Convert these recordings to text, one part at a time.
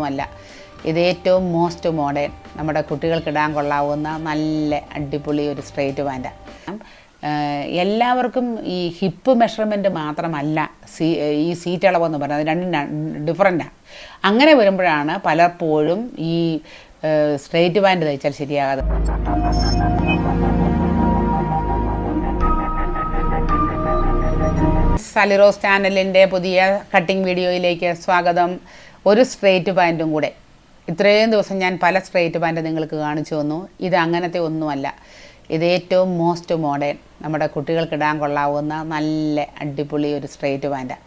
ഒന്നുമല്ല ഇത് ഏറ്റവും മോസ്റ്റ് മോഡേൺ നമ്മുടെ കുട്ടികൾക്ക് ഇടാൻ കൊള്ളാവുന്ന നല്ല അടിപൊളി ഒരു സ്ട്രെയിറ്റ് പാന്റാണ് എല്ലാവർക്കും ഈ ഹിപ്പ് മെഷർമെന്റ് മാത്രമല്ല സീ ഈ സീറ്റ് അളവെന്ന് പറയുന്നത് രണ്ടും ഡിഫറന്റാണ് അങ്ങനെ വരുമ്പോഴാണ് പലപ്പോഴും ഈ സ്ട്രെയിറ്റ് പാന്റ് തയ്ച്ചാൽ ശരിയാകാതെ. സലിറോസ് ചാനലിന്റെ പുതിയ കട്ടിംഗ് വീഡിയോയിലേക്ക് സ്വാഗതം. ഒരു സ്ട്രെയിറ്റ് പാന്റും കൂടെ. ഇത്രയും ദിവസം ഞാൻ പല സ്ട്രെയിറ്റ് പാന്റ് നിങ്ങൾക്ക് കാണിച്ചു തന്നു. ഇത് അങ്ങനത്തെ ഒന്നുമല്ല. ഇത് ഏറ്റവും മോസ്റ്റ് മോഡേൺ നമ്മുടെ കുട്ടികൾക്ക് ഇടാൻ കൊള്ളാവുന്ന നല്ല അടിപൊളി ഒരു സ്ട്രെയിറ്റ് പാന്റാണ്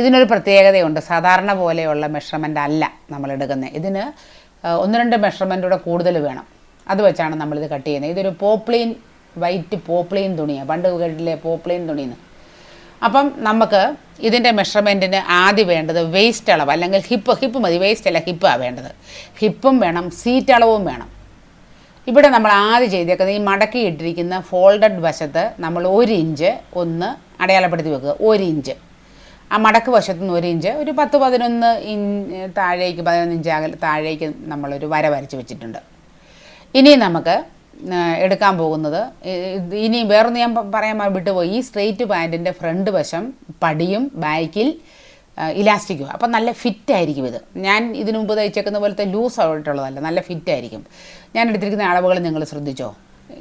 ഇതിനൊരു പ്രത്യേകതയുണ്ട്. സാധാരണ പോലെയുള്ള മെഷർമെന്റ് അല്ല നമ്മൾ എടുക്കുന്നത്. ഇതിന് ഒന്ന് രണ്ട് മെഷർമെന്റൂടെ കൂടുതൽ വേണം. അത് വെച്ചാണ് നമ്മളിത് കട്ട് ചെയ്യുന്നത്. ഇതൊരു പോപ്ലീൻ വൈറ്റ് പോപ്ലീൻ തുണിയാണ് പണ്ട് കേട്ടില്ലേ പോപ്ലീൻ തുണിന്ന്? അപ്പം നമുക്ക് ഇതിന്റെ മെഷർമെന്റിന് ആദ്യം വേണ്ടത് വേസ്റ്റ് അളവ് അല്ലെങ്കിൽ ഹിപ്പ് ഹിപ്പ് മതി. വേസ്റ്റ് അല്ല ഹിപ്പാണ് വേണ്ടത്. ഹിപ്പും വേണം സീറ്റ് അളവും വേണം. ഇവിടെ നമ്മൾ ആദ്യം ചെയ്തേക്കുന്നത് ഈ മടക്കി ഇട്ടിരിക്കുന്ന ഫോൾഡഡ് വശത്ത് നമ്മൾ ഒരു ഇഞ്ച് ഒന്ന് അടയാളപ്പെടുത്തി വെക്കുക. ഒരു ഇഞ്ച് ആ മടക്ക് വശത്തു നിന്ന് ഒരു ഇഞ്ച് ഒരു പത്ത് പതിനൊന്ന് ഇഞ്ച് താഴേക്ക് പതിനൊന്ന് ഇഞ്ച് അകൽ താഴേക്ക് നമ്മളൊരു വര വരച്ച് വെച്ചിട്ടുണ്ട്. ഇനി നമുക്ക് എടുക്കാൻ പോകുന്നത്. ഇനി വേറൊന്ന് ഞാൻ പറയാൻ വിട്ടുപോയി. ഈ സ്ട്രെയിറ്റ് പാന്റിന്റെ ഫ്രണ്ട് വശം പടിയും ബാക്കിൽ ഇലാസ്റ്റിക്കും. അപ്പം നല്ല ഫിറ്റ് ആയിരിക്കും ഇത്. ഞാൻ ഇതിനു മുമ്പ് തയ്ച്ചേക്കുന്ന പോലത്തെ ലൂസ് ആയിട്ടുള്ളതല്ല നല്ല ഫിറ്റ് ആയിരിക്കും ഞാൻ എടുത്തിരിക്കുന്ന അളവുകൾ നിങ്ങൾ ശ്രദ്ധിച്ചോ?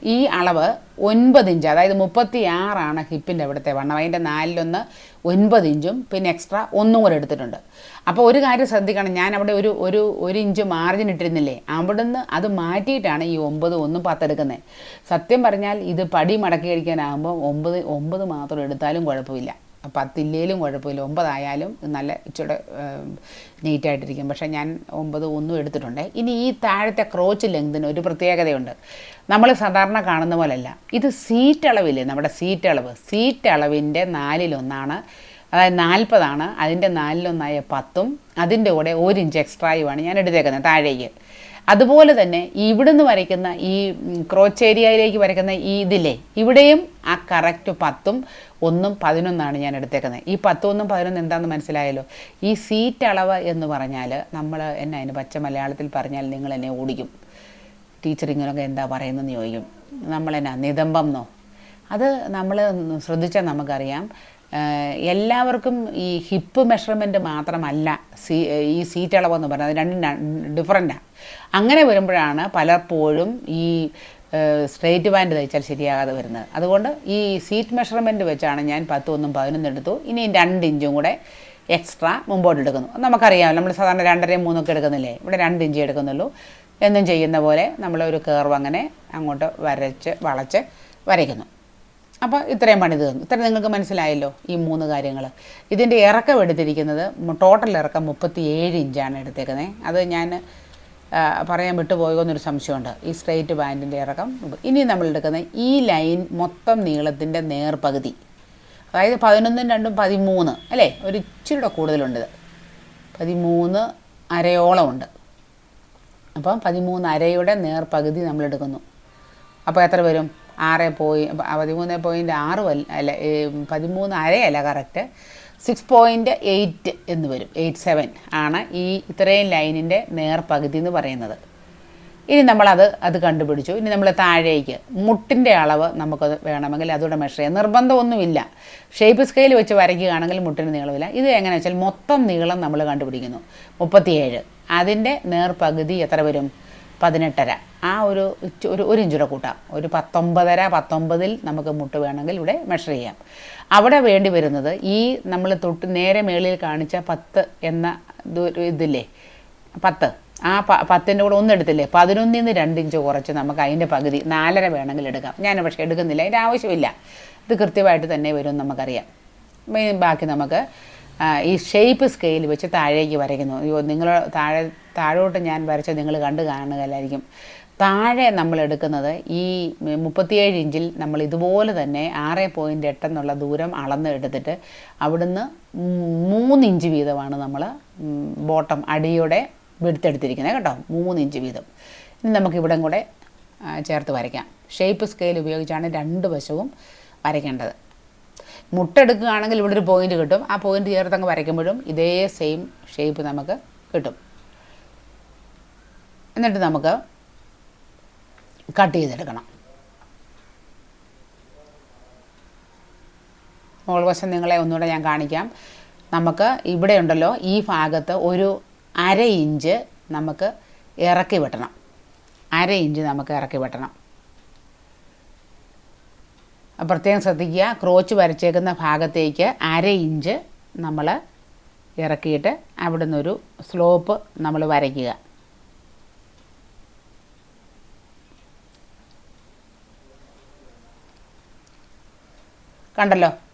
ഈ അളവ് ഒൻപത് ഇഞ്ച് അതായത് മുപ്പത്തി ആറാണ് ഹിപ്പിന്റെ അവിടുത്തെ വണ്ണം. അതിന്റെ നാലിലൊന്ന് ഒൻപത് ഇഞ്ചും പിന്നെ എക്സ്ട്രാ ഒന്നും കൂടെ എടുത്തിട്ടുണ്ട്. അപ്പോൾ ഒരു കാര്യം ശ്രദ്ധിക്കണം. ഞാൻ അവിടെ ഒരു ഒരു ഒരു ഇഞ്ച് മാർജിൻ ഇട്ടിരുന്നില്ലേ? അവിടുന്ന് അത് മാറ്റിയിട്ടാണ് ഈ ഒമ്പത് ഒന്നും പത്തെടുക്കുന്നത് സത്യം പറഞ്ഞാൽ ഇത് പടി മടക്കി കഴിക്കാനാകുമ്പോൾ ഒമ്പത് ഒമ്പത് മാത്രം എടുത്താലും കുഴപ്പമില്ല. പത്തില്ലേലും കുഴപ്പമില്ല. ഒമ്പതായാലും നല്ല ഇച്ചിരി നീറ്റായിട്ടിരിക്കും പക്ഷേ ഞാൻ ഒമ്പത് ഒന്നും എടുത്തിട്ടുണ്ട്. ഇനി ഈ താഴത്തെ ക്രോച്ച് ലെങ്തിന് ഒരു പ്രത്യേകതയുണ്ട്. നമ്മൾ സാധാരണ കാണുന്ന പോലെയല്ല ഇത് സീറ്റ് അളവില്ലേ? നമ്മുടെ സീറ്റ് അളവ്. സീറ്റ് അളവിന്റെ നാലിലൊന്നാണ്. അതായത് നാൽപ്പതാണ്. അതിന്റെ നാലിലൊന്നായ പത്തും അതിന്റെ കൂടെ ഒരു ഇഞ്ച് എക്സ്ട്രായുമാണ് ഞാൻ എടുത്തേക്കുന്നത് താഴേക്ക്. അതുപോലെ തന്നെ ഇവിടുന്ന് വരയ്ക്കുന്ന ഈ ക്രോച്ച് ഏരിയയിലേക്ക് വരയ്ക്കുന്ന ഈ ഇതിലേ ഇവിടെയും ആ കറക്റ്റ് പത്തും ഒന്നും പതിനൊന്നാണ് ഞാൻ എടുത്തേക്കുന്നത്. ഈ പത്തും ഒന്നും പതിനൊന്നും എന്താണെന്ന് മനസ്സിലായല്ലോ? ഈ സീറ്റ് അളവ് എന്ന് പറഞ്ഞാൽ നമ്മൾ എന്നെ അതിന് പച്ച മലയാളത്തിൽ പറഞ്ഞാൽ നിങ്ങൾ എന്നെ ഓടിക്കും. ടീച്ചർ ഇങ്ങനെയൊക്കെ എന്താ പറയുന്നതെന്ന് ചോദിക്കും. നമ്മളെന്നാ നിതംബം എന്നോ? അത് നമ്മൾ ശ്രദ്ധിച്ചാൽ നമുക്കറിയാം. എല്ലാവർക്കും ഈ ഹിപ്പ് മെഷർമെന്റ് മാത്രമല്ല സീ ഈ സീറ്റ് അളവെന്ന് പറയുന്നത് രണ്ടും ഡിഫറന്റാണ് അങ്ങനെ വരുമ്പോഴാണ് പലപ്പോഴും ഈ സ്ട്രെയിറ്റ് പാന്റ് തയ്ച്ചാൽ ശരിയാകാതെ വരുന്നത്. അതുകൊണ്ട് ഈ സീറ്റ് മെഷർമെന്റ് വെച്ചാണ് ഞാൻ പത്തും ഒന്നും പതിനൊന്നും എടുത്തു. ഇനി രണ്ട് ഇഞ്ചും കൂടെ എക്സ്ട്രാ മുമ്പോട്ട് എടുക്കുന്നു. നമുക്കറിയാം നമ്മൾ സാധാരണ രണ്ടരയും മൂന്നൊക്കെ എടുക്കുന്നില്ലേ? ഇവിടെ രണ്ട് ഇഞ്ച് എടുക്കുന്നുള്ളൂ. എന്നും ചെയ്യുന്ന പോലെ നമ്മളൊരു കേർവ് അങ്ങനെ അങ്ങോട്ട് വരച്ച് വളച്ച് വരയ്ക്കുന്നു. അപ്പോൾ ഇത്രയും പണി തീർന്നു ഇത്ര നിങ്ങൾക്ക് മനസ്സിലായല്ലോ ഈ മൂന്ന് കാര്യങ്ങൾ ഇതിന്റെ ഇറക്കം എടുത്തിരിക്കുന്നത് ടോട്ടൽ ഇറക്കം മുപ്പത്തി ഏഴ് ഇഞ്ചാണ് എടുത്തേക്കുന്നത് അത് ഞാൻ പറയാൻ വിട്ടുപോയോ എന്നൊരു സംശയമുണ്ട്. ഈ സ്ട്രെയിറ്റ് ബാൻഡിന്റെ ഇറക്കം. ഇനി നമ്മൾ എടുക്കുന്ന ഈ ലൈൻ മൊത്തം നീളത്തിന്റെ നേർപകുതി. അതായത് പതിനൊന്നും രണ്ടും പതിമൂന്ന് അല്ലേ? ഒരു ഇച്ചിരിയുടെ കൂടുതലുണ്ട് ഇത്. പതിമൂന്ന് അരയോളം ഉണ്ട് അപ്പം പതിമൂന്ന് അരയുടെ നേർപകുതി നമ്മൾ എടുക്കുന്നു. അപ്പോൾ എത്ര വരും? ആറ് പോയി പതിമൂന്ന് പോയിന്റ് ആറ് അല്ല പതിമൂന്ന് അരയല്ല കറക്റ്റ് സിക്സ് പോയിന്റ് എയ്റ്റ് എന്ന് വരും. എയ്റ്റ് സെവൻ ആണ് ഈ ഇത്രയും ലൈനിന്റെ നേർപകുതി എന്ന് പറയുന്നത്. ഇനി നമ്മളത് അത് കണ്ടുപിടിച്ചു. ഇനി നമ്മൾ താഴേക്ക് മുട്ടിന്റെ അളവ് നമുക്കത് വേണമെങ്കിൽ അതുകൂടെ മെഷർ ചെയ്യാം. നിർബന്ധമൊന്നുമില്ല. ഷേപ്പ് സ്കെയിൽ വെച്ച് വരയ്ക്കുകയാണെങ്കിൽ മുട്ടിന് നീളമില്ല. ഇത് എങ്ങനെയാണെന്ന് വെച്ചാൽ മൊത്തം നീളം നമ്മൾ കണ്ടുപിടിക്കുന്നു. മുപ്പത്തിയേഴ്. അതിന്റെ നേർപകുതി എത്ര വരും? പതിനെട്ടര. ആ ഒരു ഒരു ഒരു ഇഞ്ചൂടെ കൂട്ടാം. ഒരു പത്തൊമ്പതര പത്തൊമ്പതിൽ നമുക്ക് മുട്ട് വേണമെങ്കിൽ ഇവിടെ മെഷർ ചെയ്യാം. അവിടെ വേണ്ടി വരുന്നത് ഈ നമ്മൾ തൊട്ട് നേരെ മേളിൽ കാണിച്ച പത്ത് എന്ന ഇതില്ലേ? പത്ത്. ആ പ പത്തിന്റെ കൂടെ ഒന്നും എടുത്തില്ലേ? പതിനൊന്നിൽ നിന്ന് രണ്ട് ഇഞ്ച് കുറച്ച് നമുക്ക് അതിന്റെ പകുതി നാലര വേണമെങ്കിൽ എടുക്കാം. ഞാൻ പക്ഷേ എടുക്കുന്നില്ല അതിന്റെ ആവശ്യമില്ല. ഇത് കൃത്യമായിട്ട് തന്നെ വരും നമുക്കറിയാം. ബാക്കി നമുക്ക് ഈ ഷേപ്പ് സ്കെയിൽ വെച്ച് താഴേക്ക് വരയ്ക്കുന്നു. അയ്യോ നിങ്ങൾ താഴെ താഴോട്ട് ഞാൻ വരച്ച നിങ്ങൾ കണ്ടു കാണുകയല്ലായിരിക്കും. താഴെ നമ്മൾ എടുക്കുന്നത് ഈ മുപ്പത്തിയേഴ് ഇഞ്ചിൽ നമ്മൾ ഇതുപോലെ തന്നെ ആറ് പോയിന്റ് എട്ട് എന്നുള്ള ദൂരം അളന്ന് എടുത്തിട്ട് അവിടുന്ന് മൂന്നിഞ്ച് വീതമാണ് നമ്മൾ ബോട്ടം അടിയുടെ വെടുത്തെടുത്തിരിക്കുന്നത് കേട്ടോ. മൂന്നിഞ്ച് വീതം. ഇനി നമുക്ക് ഇവിടം കൂടെ ചേർത്ത് വരയ്ക്കാം. ഷേപ്പ് സ്കെയിൽ ഉപയോഗിച്ചാണ് രണ്ട് വശവും വരയ്ക്കേണ്ടത്. മുട്ടെടുക്കുകയാണെങ്കിൽ ഇവിടെ ഒരു പോയിന്റ് കിട്ടും. ആ പോയിന്റ് ചേർത്ത് അങ്ങ് വരയ്ക്കുമ്പോഴും ഇതേ സെയിം ഷേപ്പ് നമുക്ക് കിട്ടും. എന്നിട്ട് നമുക്ക് കട്ട് ചെയ്തെടുക്കണം. മുകൾ വശം നിങ്ങളെ ഒന്നുകൂടെ ഞാൻ കാണിക്കാം. നമുക്ക് ഇവിടെ ഉണ്ടല്ലോ ഈ ഭാഗത്ത് ഒരു അര ഇഞ്ച് നമുക്ക് ഇറക്കി വെട്ടണം. അര ഇഞ്ച് നമുക്ക് ഇറക്കി വെട്ടണം. പ്രത്യേകം ശ്രദ്ധിക്കുക. ക്രോച്ച് വരച്ചേക്കുന്ന ഭാഗത്തേക്ക് അര ഇഞ്ച് നമ്മൾ ഇറക്കിയിട്ട് അവിടെ നിന്നൊരു സ്ലോപ്പ് നമ്മൾ വരയ്ക്കുക. കണ്ടല്ലോ?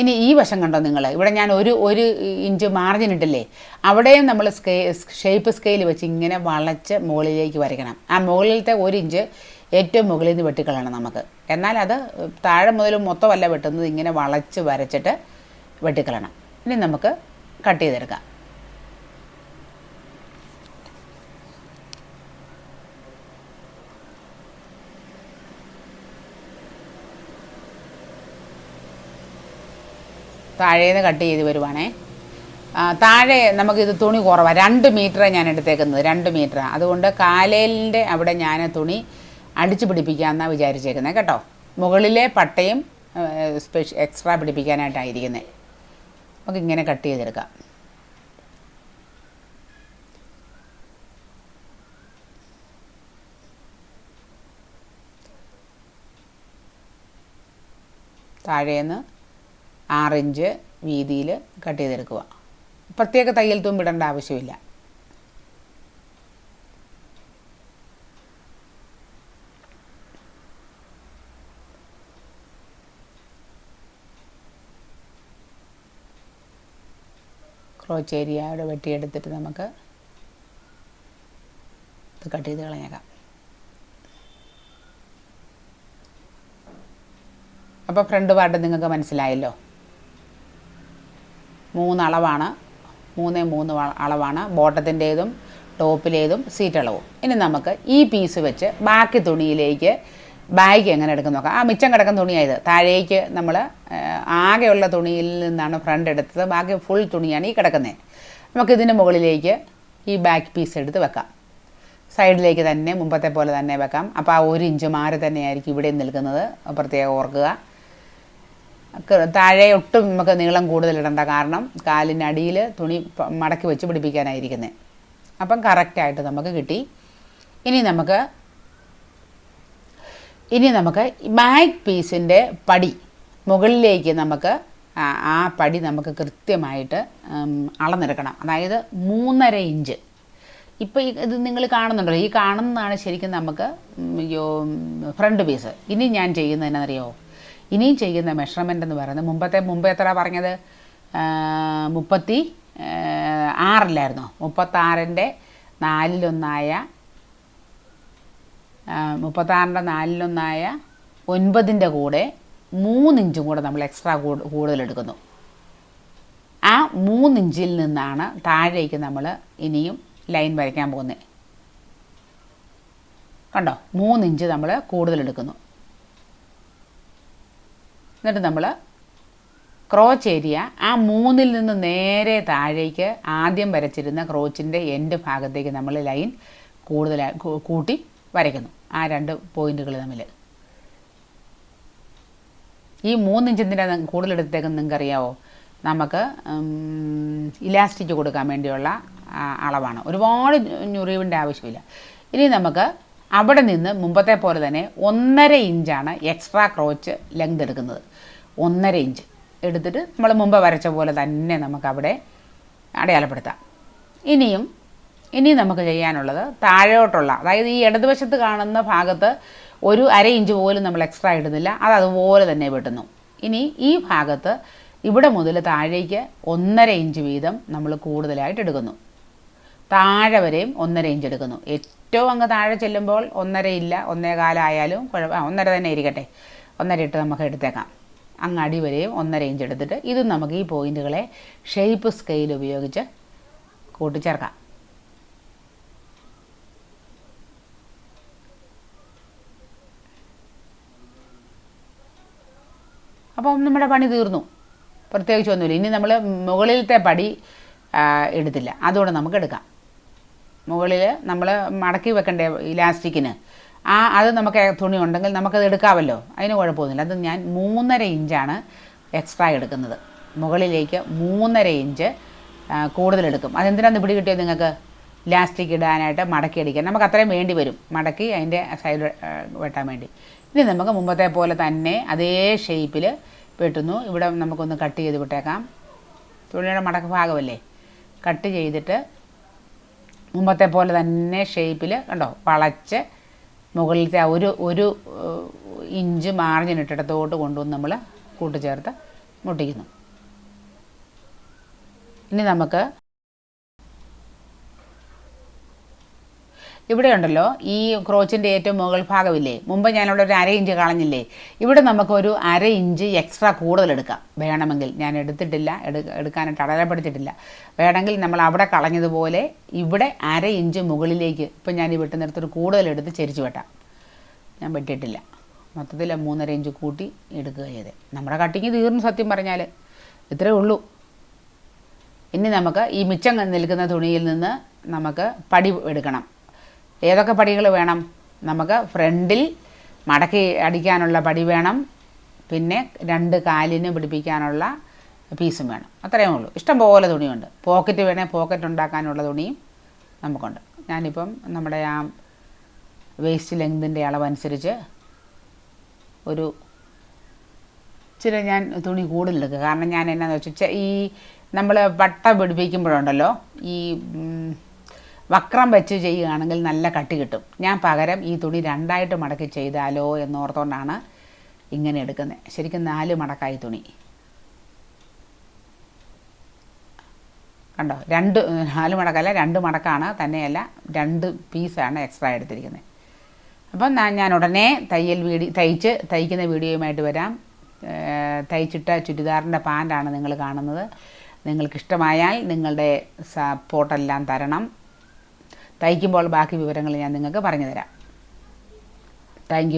ഇനി ഈ വശം കണ്ടോ നിങ്ങൾ ഇവിടെ ഞാൻ ഒരു ഒരു ഇഞ്ച് മാർജിൻ ഇട്ടില്ലേ? അവിടെയും നമ്മൾ സ്കേ ഷേപ്പ് സ്കെയിൽ വെച്ച് ഇങ്ങനെ വളച്ച് മുകളിലേക്ക് വരയ്ക്കണം. ആ മുകളിലത്തെ ഒരു ഇഞ്ച് ഏറ്റവും മുകളിൽ നിന്ന് വെട്ടിക്കളയണം നമുക്ക്. എന്നാൽ അത് താഴെ മുതൽ മൊത്തമല്ല വെട്ടുന്നത് ഇങ്ങനെ വളച്ച് വരച്ചിട്ട് വെട്ടിക്കളയണം. ഇനി നമുക്ക് കട്ട് ചെയ്തെടുക്കാം. താഴേന്ന് കട്ട് ചെയ്ത് വരുവാണേ. താഴെ നമുക്കിത് തുണി കുറവാണ് രണ്ട് മീറ്ററാണ് ഞാൻ എടുത്തേക്കുന്നത്. രണ്ട് മീറ്റർ അതുകൊണ്ട് കാലേലിന്റെ അവിടെ ഞാൻ തുണി അടിച്ചു പിടിപ്പിക്കാമെന്നാണ് വിചാരിച്ചേക്കുന്നത് കേട്ടോ? മുകളിലെ പട്ടയും സ്പെഷ്യ എക്സ്ട്രാ പിടിപ്പിക്കാനായിട്ടായിരിക്കുന്നത് നമുക്ക് ഇങ്ങനെ കട്ട് ചെയ്തെടുക്കാം. താഴേന്ന് ആറിഞ്ച് വീതിയിൽ കട്ട് ചെയ്തെടുക്കുക. പ്രത്യേക തയ്യൽ തുമ്പിടേണ്ട ആവശ്യമില്ല. ക്രോച്ച് ഏരിയ അവിടെ വെട്ടിയെടുത്തിട്ട് നമുക്ക് ഇത് കട്ട് ചെയ്ത് കളഞ്ഞേക്കാം. അപ്പോൾ ഫ്രണ്ട് പാർട്ട് നിങ്ങൾക്ക് മനസ്സിലായല്ലോ. മൂന്ന് അളവാണ് മൂന്നേ മൂന്ന് അളവാണ്. ബോട്ടത്തിന്റേതും ടോപ്പിലേതും സീറ്റ് അളവും ഇനി നമുക്ക് ഈ പീസ് വെച്ച് ബാക്കി തുണിയിലേക്ക് ബാഗ് എങ്ങനെ എടുക്കുന്ന നോക്കാം. ആ മിച്ചം കിടക്കുന്ന തുണിയായത് താഴേക്ക് നമ്മൾ ആകെയുള്ള തുണിയിൽ നിന്നാണ് ഫ്രണ്ട് എടുത്തത്. ബാക്കി ഫുൾ തുണിയാണ് ഈ കിടക്കുന്നത് നമുക്കിതിന് മുകളിലേക്ക് ഈ ബാക്ക് പീസ് എടുത്ത് വെക്കാം. സൈഡിലേക്ക് തന്നെ മുമ്പത്തെ പോലെ തന്നെ വെക്കാം. അപ്പോൾ ആ ഒരു ഇഞ്ച് മാറി തന്നെയായിരിക്കും ഇവിടെ നിൽക്കുന്നത്. പ്രത്യേകം ഓർക്കുക. താഴെ ഒട്ടും നമുക്ക് നീളം കൂടുതലിടണ്ട. കാരണം കാലിനടിയിൽ തുണി മടക്കി വെച്ച് പിടിപ്പിക്കാനായിരിക്കുന്നത് അപ്പം കറക്റ്റായിട്ട് നമുക്ക് കിട്ടി. ഇനി നമുക്ക് ഇനി നമുക്ക് ബാക്ക് പീസിന്റെ പടി മുകളിലേക്ക് നമുക്ക് ആ പടി നമുക്ക് കൃത്യമായിട്ട് അളന്നെടുക്കണം. അതായത് മൂന്നര ഇഞ്ച്. ഇപ്പോൾ ഇത് നിങ്ങൾ കാണുന്നുണ്ടല്ലോ. ഈ കാണുന്നതാണ് ശരിക്കും നമുക്ക് ഫ്രണ്ട് പീസ്. ഇനി ഞാൻ ചെയ്യുന്നത് ഇനിയും ചെയ്യുന്ന മെഷർമെന്റ് എന്ന് പറയുന്നത് മുമ്പത്തെ മുമ്പ് എത്ര പറഞ്ഞത്? മുപ്പത്തി ആറിലായിരുന്നു? മുപ്പത്താറിന്റെ നാലിലൊന്നായ മുപ്പത്താറിന്റെ നാലിലൊന്നായ ഒൻപതിന്റെ കൂടെ മൂന്നിഞ്ചും കൂടെ നമ്മൾ എക്സ്ട്രാ കൂടുതലെടുക്കുന്നു. ആ മൂന്നിഞ്ചിൽ നിന്നാണ് താഴേക്ക് നമ്മൾ ഇനിയും ലൈൻ വരയ്ക്കാൻ പോകുന്നത്. കണ്ടോ? മൂന്നിഞ്ച് നമ്മൾ കൂടുതൽ എടുക്കുന്നു എന്നിട്ട് നമ്മൾ ക്രോച്ച് ഏരിയ ആ മൂന്നിൽ നിന്ന് നേരെ താഴേക്ക് ആദ്യം വരച്ചിരുന്ന ക്രോച്ചിന്റെ എൻഡ് ഭാഗത്തേക്ക് നമ്മൾ ലൈൻ കൂടുതൽ കൂട്ടി വരയ്ക്കുന്നു. ആ രണ്ട് പോയിന്റുകൾ തമ്മിൽ ഈ മൂന്നിഞ്ചിന്റെ എടുത്തേക്കുന്നത് നിങ്ങൾക്കറിയാവോ? നമുക്ക് ഇലാസ്റ്റിക് കൊടുക്കാൻ വേണ്ടിയുള്ള അളവാണ്. ഒരുപാട് ഞുറിവിന്റെ ആവശ്യമില്ല. ഇനി നമുക്ക് അവിടെ നിന്ന് മുമ്പത്തെ പോലെ തന്നെ ഒന്നര ഇഞ്ചാണ് എക്സ്ട്രാ ക്രോച്ച് ലെങ്ത് എടുക്കുന്നത്. ഒന്നര ഇഞ്ച്. എടുത്തിട്ട് നമ്മൾ മുമ്പ് വരച്ച പോലെ തന്നെ നമുക്കവിടെ അടയാളപ്പെടുത്താം. ഇനിയും ഇനി നമുക്ക് ചെയ്യാനുള്ളത് താഴോട്ടുള്ള അതായത് ഈ ഇടതുവശത്ത് കാണുന്ന ഭാഗത്ത് ഒരു അര ഇഞ്ച് പോലും നമ്മൾ എക്സ്ട്രാ ഇടുന്നില്ല. അത് അതുപോലെ തന്നെ വെട്ടുന്നു. ഇനി ഈ ഭാഗത്ത് ഇവിടെ മുതൽ താഴേക്ക് ഒന്നര ഇഞ്ച് വീതം നമ്മൾ കൂടുതലായിട്ട് എടുക്കുന്നു. താഴെ വരെയും ഒന്നര ഇഞ്ച് എടുക്കുന്നു. ഏറ്റവും അങ്ങ് താഴെ ചെല്ലുമ്പോൾ ഒന്നര ഇല്ല ഒന്നേ കാലായാലും കുഴപ്പം ഒന്നര തന്നെ ഇരിക്കട്ടെ. ഒന്നര ഇട്ട് നമുക്ക് എടുത്തേക്കാം. അങ്ങ് അടി വരെയും ഒന്നര ഇഞ്ച് എടുത്തിട്ട് ഇതും നമുക്ക് ഈ പോയിന്റുകളെ ഷേപ്പ് സ്കെയിൽ ഉപയോഗിച്ച് കൂട്ടിച്ചേർക്കാം. അപ്പം നമ്മുടെ പണി തീർന്നു. പ്രത്യേകിച്ച് ഒന്നുമില്ല. ഇനി നമ്മൾ മുകളിലത്തെ പടി എടുത്തില്ല. അതുകൊണ്ട് നമുക്ക് എടുക്കാം. മുകളിൽ നമ്മൾ മടക്കി വെക്കണ്ടേ ഇലാസ്റ്റിക്കിന്? ആ അത് നമുക്ക് തുണി ഉണ്ടെങ്കിൽ നമുക്കത് എടുക്കാമല്ലോ. അതിന് കുഴപ്പമൊന്നുമില്ല. അത് ഞാൻ മൂന്നര ഇഞ്ചാണ് എക്സ്ട്രാ എടുക്കുന്നത്. മുകളിലേക്ക് മൂന്നര ഇഞ്ച് കൂടുതലെടുക്കും അതെന്തിനാണ് പിടി കിട്ടിയത് നിങ്ങൾക്ക്? ഇലാസ്റ്റിക് ഇടാനായിട്ട് മടക്കി അടിക്കാൻ. നമുക്ക് അത്രയും വേണ്ടി വരും. മടക്കി അതിന്റെ സൈഡ് വെട്ടാൻ വേണ്ടി. ഇനി നമുക്ക് മുമ്പത്തെ പോലെ തന്നെ അതേ ഷേപ്പിൽ വെട്ടുന്നു. ഇവിടെ നമുക്കൊന്ന് കട്ട് ചെയ്ത് വിട്ടേക്കാം. തുണിയുടെ മടക്ക് ഭാഗമല്ലേ? കട്ട് ചെയ്തിട്ട് മുമ്പത്തെ പോലെ തന്നെ ഷേപ്പിൽ കണ്ടോ? വളച്ച് മുകളിലത്തെ ആ ഒരു ഒരു ഇഞ്ച് മാർജിൻ ഇട്ടിടത്തോട്ട് കൊണ്ടുവന്ന് നമ്മൾ കൂട്ടിച്ചേർത്ത് മുട്ടിക്കുന്നു. ഇനി നമുക്ക് ഇവിടെ ഉണ്ടല്ലോ ഈ ക്രോച്ചിന്റെ ഏറ്റവും മുകൾ ഭാഗമില്ലേ? മുമ്പ് ഞാനിവിടെ ഒരു അര ഇഞ്ച് കളഞ്ഞില്ലേ? ഇവിടെ നമുക്കൊരു അര ഇഞ്ച് എക്സ്ട്രാ കൂടുതൽ എടുക്കാം. വേണമെങ്കിൽ ഞാൻ എടുത്തിട്ടില്ല എടു എടുക്കാനായിട്ട് അടയാളപ്പെടുത്തിയിട്ടില്ല. വേണമെങ്കിൽ നമ്മൾ അവിടെ കളഞ്ഞതുപോലെ ഇവിടെ അര ഇഞ്ച് മുകളിലേക്ക് ഇപ്പം ഞാൻ ഈ വെട്ടുന്നിടത്തൊരു കൂടുതൽ എടുത്ത് ചെരിച്ചു വെട്ടാം. ഞാൻ വെട്ടിയിട്ടില്ല. മൊത്തത്തിൽ മൂന്നര ഇഞ്ച് കൂട്ടി എടുക്കുക ചെയ്തത് നമ്മുടെ കട്ടിങ് തീർന്നു സത്യം പറഞ്ഞാൽ. ഇത്രയേ ഉള്ളൂ. ഇനി നമുക്ക് ഈ മിച്ചം നിൽക്കുന്ന തുണിയിൽ നിന്ന് നമുക്ക് പടി എടുക്കണം. ഏതൊക്കെ പടികൾ വേണം? നമുക്ക് ഫ്രണ്ടിൽ മടക്കി അടിക്കാനുള്ള പടി വേണം. പിന്നെ രണ്ട് കാലിന് പിടിപ്പിക്കാനുള്ള പീസും വേണം. അത്രയേ ഉള്ളൂ. ഇഷ്ടം പോലെ തുണിയുണ്ട്. പോക്കറ്റ് വേണേൽ പോക്കറ്റ് ഉണ്ടാക്കാനുള്ള തുണിയും നമുക്കുണ്ട്. ഞാനിപ്പം നമ്മുടെ ആ വേസ്റ്റ് ലെങ്തിന്റെ അളവനുസരിച്ച് ഒരു ഇച്ചിരി ഞാൻ തുണി കൂടുതലെടുക്കുക കാരണം ഞാൻ എന്നാന്ന് വെച്ചാൽ ഈ നമ്മൾ പട്ട പിടിപ്പിക്കുമ്പോഴുണ്ടല്ലോ ഈ വക്രം വെച്ച് ചെയ്യുകയാണെങ്കിൽ നല്ല കട്ടി കിട്ടും. ഞാൻ പകരം ഈ തുണി രണ്ടായിട്ട് മടക്കി ചെയ്താലോ എന്നോർത്തുകൊണ്ടാണ് ഇങ്ങനെ എടുക്കുന്നത് ശരിക്കും നാല് മടക്കായി തുണി. കണ്ടോ? രണ്ട് നാല് മടക്കല്ല രണ്ട് മടക്കാണ് തന്നെയല്ല രണ്ട് പീസാണ് എക്സ്ട്രാ എടുത്തിരിക്കുന്നത് അപ്പം ഞാൻ- ഉടനെ തയ്യൽ വീഡിയോ തയ്ച്ച് തയ്ക്കുന്ന വീഡിയോയുമായിട്ട് വരാം. തയ്ച്ചിട്ട ചുരിദാറിന്റെ പാന്റാണ് നിങ്ങൾ കാണുന്നത്. നിങ്ങൾക്കിഷ്ടമായാൽ നിങ്ങളുടെ സപ്പോർട്ടെല്ലാം തരണം. തയ്ക്കുമ്പോൾ ബാക്കി വിവരങ്ങൾ ഞാൻ നിങ്ങൾക്ക് പറഞ്ഞു തരാം. താങ്ക്